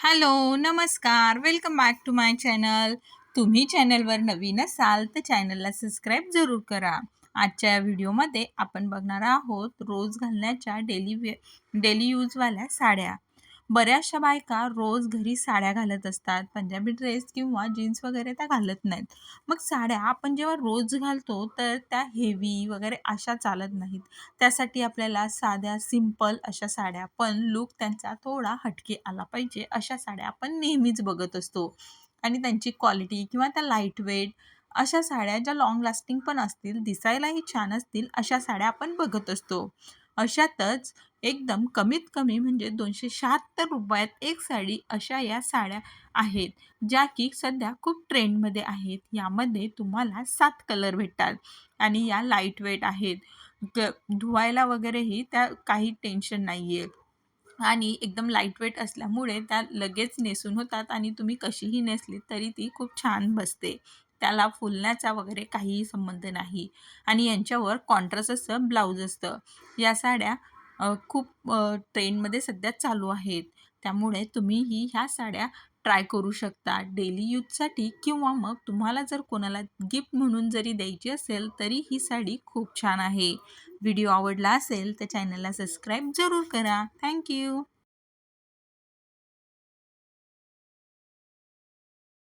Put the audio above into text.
Hello नमस्कार. Welcome back to my channel तुम्ही चॅनलवर नवीन असाल तर चॅनलला सबस्क्राईब जरूर करा. आजच्या व्हिडिओमध्ये आपण बघणार आहोत रोज घालण्याच्या डेली वे डेली यूजवाल्या साड्या. बऱ्याचशा बायका रोज घरी साड्या घालत असतात. पंजाबी ड्रेस किंवा जीन्स वगैरे त्या घालत नाहीत. मग साड्या आपण जेव्हा रोज घालतो तर त्या हेवी वगैरे अशा चालत नाहीत. त्यासाठी आपल्याला साध्या सिंपल अशा साड्या पण लूक त्यांचा थोडा हटके आला पाहिजे. अशा साड्या आपण नेहमीच बघत असतो. आणि त्यांची क्वालिटी किंवा त्या लाइट वेट अशा साड्या ज्या लाँग लास्टिंग पण असतील दिसायलाही छान असतील अशा साड्या आपण बघत असतो. अशातच एकदम कमीत कमी म्हणजे दोनशे शहात्तर रुपयात एक साडी अशा या साड्या आहेत ज्या की सध्या खूप ट्रेंडमध्ये आहेत. यामध्ये तुम्हाला सात कलर भेटतात आणि या लाइट वेट आहेत. ग धुवायला वगैरेही त्या काही टेन्शन नाही आहे आणि एकदम लाइट वेट असल्यामुळे त्या लगेच नेसून होतात आणि तुम्ही कशीही नेसली तरी ती खूप छान बसते. त्याला फुलण्याचा वगैरे काहीही संबंध नाही. आणि यांच्यावर कॉन्ट्रास्ट असतं ब्लाऊज असतं. या साड्या खूप ट्रेंडमध्ये सध्या चालू आहेत. त्यामुळे तुम्हीही ह्या साड्या ट्राय करू शकता. डेली यूजसाठी किंवा मग तुम्हाला जर कोणाला गिफ्ट म्हणून जरी द्यायची असेल तरी ही साडी खूप छान आहे. व्हिडिओ आवडला असेल तर चॅनलला सबस्क्राईब जरूर करा. थँक्यू!